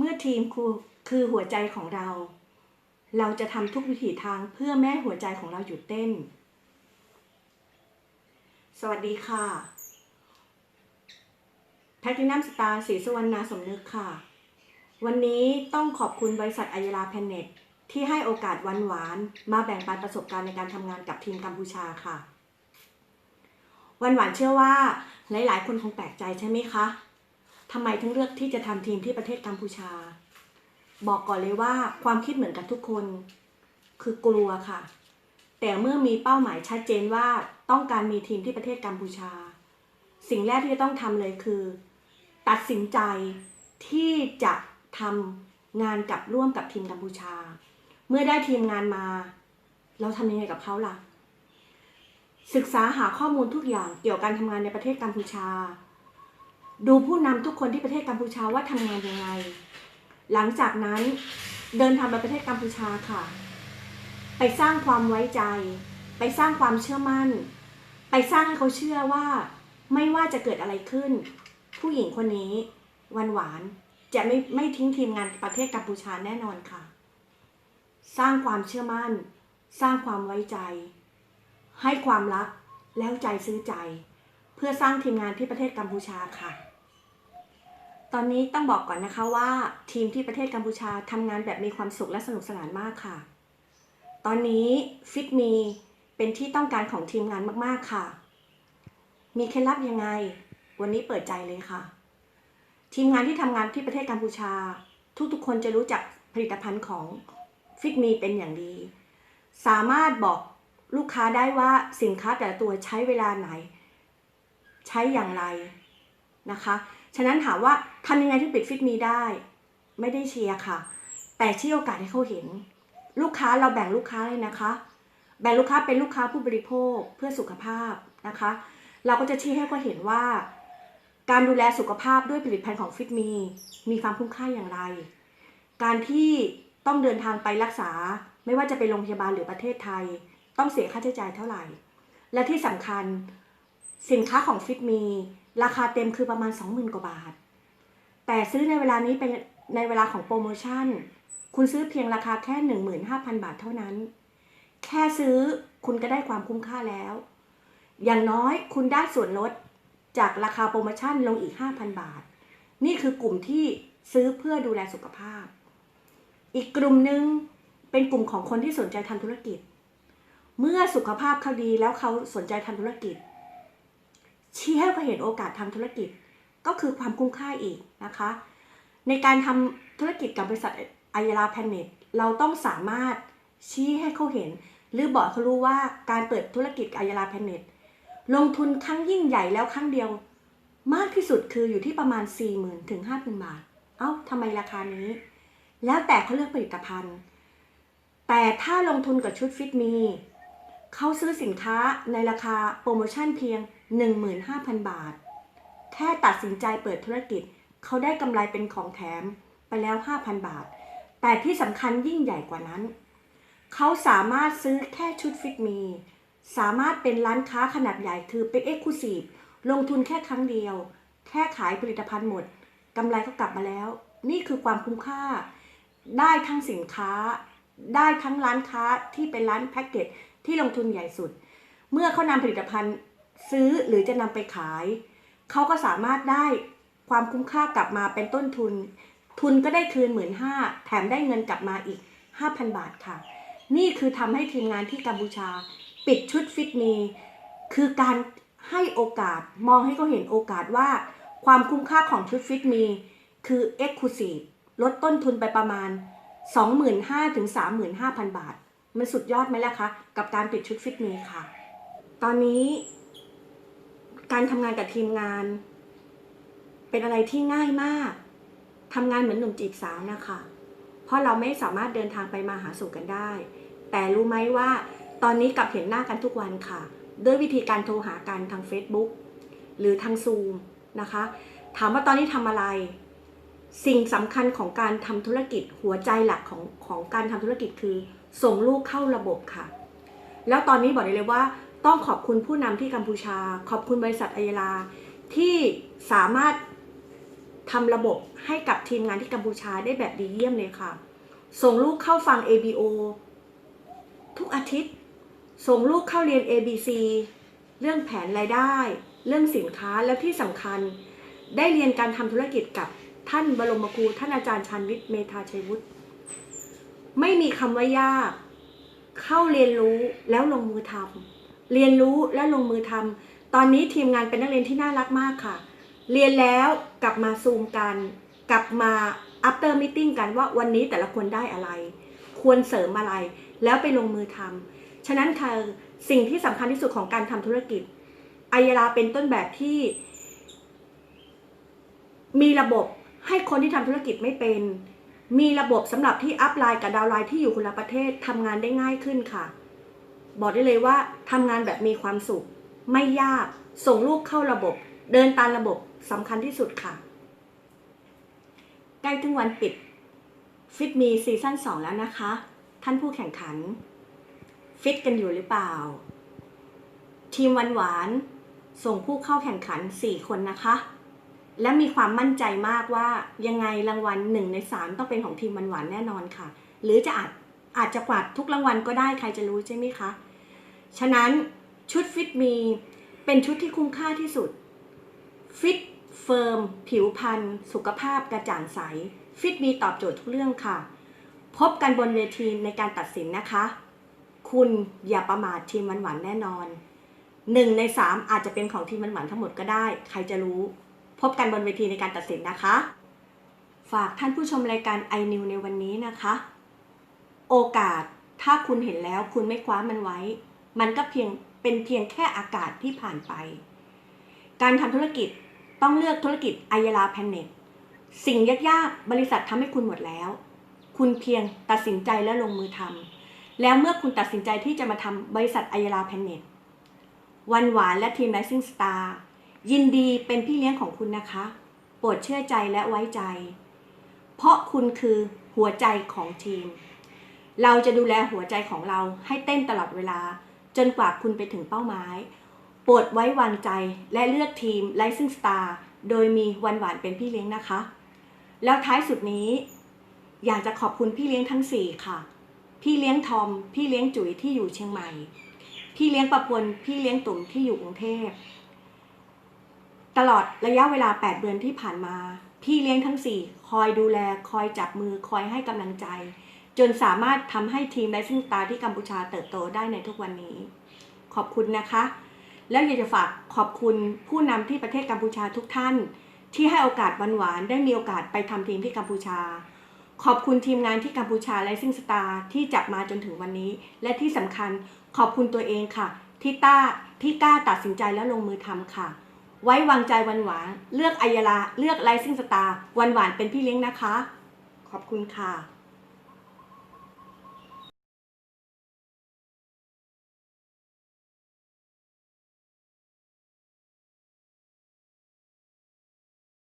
เมื่อทีมครูคือหัวใจของเรา เราจะทำทุกวิถีทางเพื่อแม่หัวใจของเราหยุดเต้น สวัสดีค่ะแพทินัมสตาร์ศรีสุวรรณาสมนึกค่ะ วันนี้ต้องขอบคุณบริษัทอายราแพนเน็ตที่ให้โอกาสวันหวานมาแบ่งปันประสบการณ์ในการทำงานกับทีมกัมพูชาค่ะ วันหวานเชื่อว่าหลายๆ คนคงแปลกใจใช่ไหมคะ ทำไมถึงเลือกที่จะทำทีมที่ประเทศกัมพูชา บอกก่อนเลยว่าความคิดเหมือนกับทุกคน คือกลัวค่ะ แต่เมื่อมีเป้าหมายชัดเจนว่าต้องการมีทีมที่ประเทศกัมพูชา สิ่งแรกที่จะต้องทำเลยคือ ตัดสินใจที่จะทำงานกับร่วมกับทีมกัมพูชา เมื่อได้ทีมงานมา เราทำยังไงกับเขาล่ะ ศึกษาหาข้อมูลทุกอย่างเกี่ยวกับการทำงานในประเทศกัมพูชา ดูผู้นำทุกคนที่ประเทศกัมพูชาว่าทำงานยังไง หลังจากนั้นเดินทางไปประเทศกัมพูชาค่ะ ไปสร้างความไว้ใจ ไปสร้างความเชื่อมั่น ไปสร้างให้เขาเชื่อว่า ไม่ว่าจะเกิดอะไรขึ้น ผู้หญิงคนนี้วันหวานจะไม่ไม่ทิ้งทีมงานประเทศกัมพูชาแน่นอนค่ะ สร้างความเชื่อมั่น สร้างความไว้ใจ ให้ความรักแล้วใจซื้อใจ เพื่อสร้างทีมงานที่ประเทศกัมพูชาค่ะ ตอนนี้ต้องบอกก่อนนะคะว่าทีมที่ประเทศกัมพูชาทำงานแบบมีความสุขและสนุกสนานมากค่ะ ตอนนี้ฟิตมีเป็นที่ต้องการของทีมงานมากๆค่ะ มีเคล็ดลับยังไง วันนี้เปิดใจเลยค่ะ ทีมงานที่ทำงานที่ประเทศกัมพูชา ทุกๆคนจะรู้จักผลิตภัณฑ์ของฟิตมีเป็นอย่างดี สามารถบอกลูกค้าได้ว่าสินค้าแต่ละตัวใช้เวลาไหน ใช้อย่างไร นะคะ ฉะนั้นถามว่าทำยังไงที่ปิดฟิตมีได้ ไม่ได้เชียร์ค่ะ แต่ชี้โอกาสให้เขาเห็น ลูกค้าเราแบ่งลูกค้าเลยนะคะ แบ่งลูกค้าเป็นลูกค้าผู้บริโภคเพื่อสุขภาพนะคะ เราก็จะชี้ให้เขาเห็นว่า การดูแลสุขภาพด้วยผลิตภัณฑ์ของฟิตมีมีความคุ้มค่าอย่างไร การที่ต้องเดินทางไปรักษา ไม่ว่าจะไปโรงพยาบาลหรือประเทศไทย ต้องเสียค่าใช้จ่ายเท่าไหร่ และที่สำคัญสินค้าของฟิตมี ราคาเต็มคือประมาณ 20,000 กว่าบาท แต่ซื้อในเวลานี้เป็นในเวลาของโปรโมชั่น คุณซื้อเพียงราคาแค่ 15,000 บาทเท่านั้น แค่ซื้อคุณก็ได้ความคุ้มค่าแล้ว อย่างน้อยคุณได้ส่วนลดจากราคาโปรโมชั่นลงอีก 5,000 บาท นี่คือกลุ่มที่ซื้อเพื่อดูแลสุขภาพ อีกกลุ่มหนึ่งเป็นกลุ่มของคนที่สนใจทำธุรกิจ เมื่อสุขภาพเขาดีแล้วเขาสนใจทำธุรกิจ ชี้ให้เขาเห็นโอกาสทำธุรกิจก็คือความคุ้มค่าอีกนะคะ ในการทำธุรกิจกับบริษัทอายราแพนเน็ตเราต้องสามารถชี้ให้เขาเห็น หรือบอกเขารู้ว่าการเปิดธุรกิจอายราแพนเน็ตลงทุนครั้งยิ่งใหญ่แล้วครั้งเดียว มากที่สุดคืออยู่ที่ประมาณ 4 0,000ื่นถึงห้าพันบาท เอ้าทำไมราคานี้ แล้วแต่เขาเลือกผลิตภัณฑ์ แต่ถ้าลงทุนกับชุดฟิตมีเขาซื้อสินค้าในราคาโปรโมชั่นเพียง 15,000 บาท แค่ตัดสินใจเปิดธุรกิจ เขาได้กำไรเป็นของแถมไปแล้ว 5,000 บาท แต่ที่สำคัญยิ่งใหญ่กว่านั้น เขาสามารถซื้อแค่ชุดฟิตมี สามารถเป็นร้านค้าขนาดใหญ่คือเป็นเอ็กซ์คลูซีฟลงทุนแค่ครั้งเดียว แค่ขายผลิตภัณฑ์หมดกำไรก็กลับมาแล้ว นี่คือความคุ้มค่า ได้ทั้งสินค้า ได้ทั้งร้านค้าที่เป็นร้านแพ็กเกจที่ลงทุนใหญ่สุด เมื่อเขานำผลิตภัณฑ์ ซื้อหรือจะนำไปขาย เขาก็สามารถได้ความคุ้มค่ากลับมาเป็นต้นทุน ทุนก็ได้คืนหมื่นห้าแถมได้เงินกลับมาอีก 5,000 บาทค่ะ นี่คือทำให้ทีมงานที่กัมพูชา ปิดชุดฟิตมี คือการให้โอกาสมองให้เขาเห็นโอกาสว่า ความคุ้มค่าของชุดฟิตมี คือ e x c l u s i v e ลดต้นทุนไปประมาณ 25,000ถึง35,000 บาท มันสุดยอดไหมล่ะคะ กับการปิดชุดฟิตมีค่ะ ตอนนี้ การทำงานกับทีมงาน เป็นอะไรที่ง่ายมากทำงานเหมือนหนุ่มจีบสาวนะคะ เพราะเราไม่สามารถเดินทางไปมาหาสู่กันได้ แต่รู้ไหมว่าตอนนี้กลับเห็นหน้ากันทุกวันค่ะ ด้วยวิธีการโทรหากันทาง Facebook หรือทางซูมนะคะ ถามว่าตอนนี้ทำอะไร สิ่งสำคัญของการทำธุรกิจหัวใจหลักของของการทำธุรกิจคือ ส่งลูกเข้าระบบค่ะ แล้วตอนนี้บอกได้เลยว่า ต้องขอบคุณผู้นำที่กัมพูชา ขอบคุณบริษัทอายลา ที่สามารถทำระบบให้กับทีมงานที่กัมพูชาได้แบบดีเยี่ยมเลยค่ะ ส่งลูกเข้าฟัง ABO ทุกอาทิตย์ ส่งลูกเข้าเรียน ABC เรื่องแผนรายได้ เรื่องสินค้าแล้วที่สำคัญ ได้เรียนการทำธุรกิจกับท่านบรมครูท่านอาจารย์ชันวิทย์เมธาชัยวุฒิไม่มีคำว่ายาก เข้าเรียนรู้แล้วลงมือทำ เรียนรู้แล้วลงมือทำตอนนี้ทีมงานเป็นนักเรียนที่น่ารักมากค่ะ เรียนแล้วกลับมาซูมกัน กลับมา after meeting กันว่าวันนี้แต่ละคนได้อะไร ควรเสริมอะไร แล้วไปลงมือทำฉะนั้นค่ะสิ่งที่สำคัญที่สุดของการทำธุรกิจอายราเป็นต้นแบบที่ มีระบบให้คนที่ทำธุรกิจไม่เป็น มีระบบสำหรับที่อัพไลน์กับดาวไลน์ที่อยู่คนละประเทศทำงานได้ง่ายขึ้นค่ะ บอกได้เลยว่าทำงานแบบมีความสุข ไม่ยาก ส่งลูกเข้าระบบ เดินตามระบบสำคัญที่สุดค่ะ ใกล้ถึงวันปิดฟิตมีซีซั่น2 แล้วนะคะ ท่านผู้แข่งขัน ฟิตกันอยู่หรือเปล่า ทีมวันหวานส่งผู้เข้าแข่งขัน 4 คนนะคะ และมีความมั่นใจมากว่ายังไงรางวัลหนึ่งในสามต้องเป็นของทีมวันหวานแน่นอนค่ะ หรือจะอาจอาจจะกวาดทุกรางวัลก็ได้ใครจะรู้ใช่ไหมคะ ฉะนั้นชุดฟิตมีเป็นชุดที่คุ้มค่าที่สุด ฟิตเฟิร์ม ผิวพรรณสุขภาพกระจ่างใส ฟิตมีตอบโจทย์ทุกเรื่องค่ะ พบกันบนเวทีในการตัดสินนะคะ คุณอย่าประมาททีมหวานแน่นอนหนึ่งในสามอาจจะเป็นของทีมหวานทั้งหมดก็ได้ ใครจะรู้ พบกันบนเวทีในการตัดสินนะคะ ฝากท่านผู้ชมรายการ i n e w ในวันนี้นะคะ โอกาสถ้าคุณเห็นแล้วคุณไม่คว้ามันไว้ มันก็เพียงเป็นเพียงแค่อากาศที่ผ่านไป การทำธุรกิจต้องเลือกธุรกิจอายราแพนเน็ตสิ่งยากๆ บริษัททำให้คุณหมดแล้ว คุณเพียงตัดสินใจและลงมือทำแล้วเมื่อคุณตัดสินใจที่จะมาทำบริษัทอายราแพนเน็ตวันหวานและทีม Rising Star ยินดีเป็นพี่เลี้ยงของคุณนะคะ โปรดเชื่อใจและไว้ใจ เพราะคุณคือหัวใจของทีม เราจะดูแลหัวใจของเราให้เต้นตลอดเวลา จนกว่าคุณไปถึงเป้าหมายโปรดไว้วางใจและเลือกทีม Rising Star โดยมีวันหวานเป็นพี่เลี้ยงนะคะ แล้วท้ายสุดนี้ อยากจะขอบคุณพี่เลี้ยงทั้ง 4 ค่ะ พี่เลี้ยงทอม พี่เลี้ยงจุ๋ยที่อยู่เชียงใหม่ พี่เลี้ยงประพลพี่เลี้ยงตุ่มที่อยู่กรุงเทพตลอดระยะเวลา 8 เดือนที่ผ่านมา พี่เลี้ยงทั้ง 4 คอยดูแล คอยจับมือ คอยให้กำลังใจ จนสามารถทำให้ทีมไ i ซิ่งตาที่กัมพูชาเติบโตได้ในทุกวันนี้ ขอบคุณนะคะ แล้วอยากจะฝากขอบคุณผู้นำที่ประเทศกัมพูชาทุกท่าน ที่ให้โอกาสวันหวานๆได้มีโอกาสไปทำทีมที่กัมพูชา ขอบคุณทีมงานที่กัมพูชาแลซิ่งสตาร์ที่จับมาจนถึงวันนี้ และที่สำคัญขอบคุณตัวเองค่ะ ที่ต้าที่กล้าตัดสินใจและลงมือทำค่ะ ไว้วางใจวันหวานเลือกอัยาลาเลือกไลซิ่งสตาร์วันหวานเป็นพี่เลี้ยงนะคะ ขอบคุณค่ะ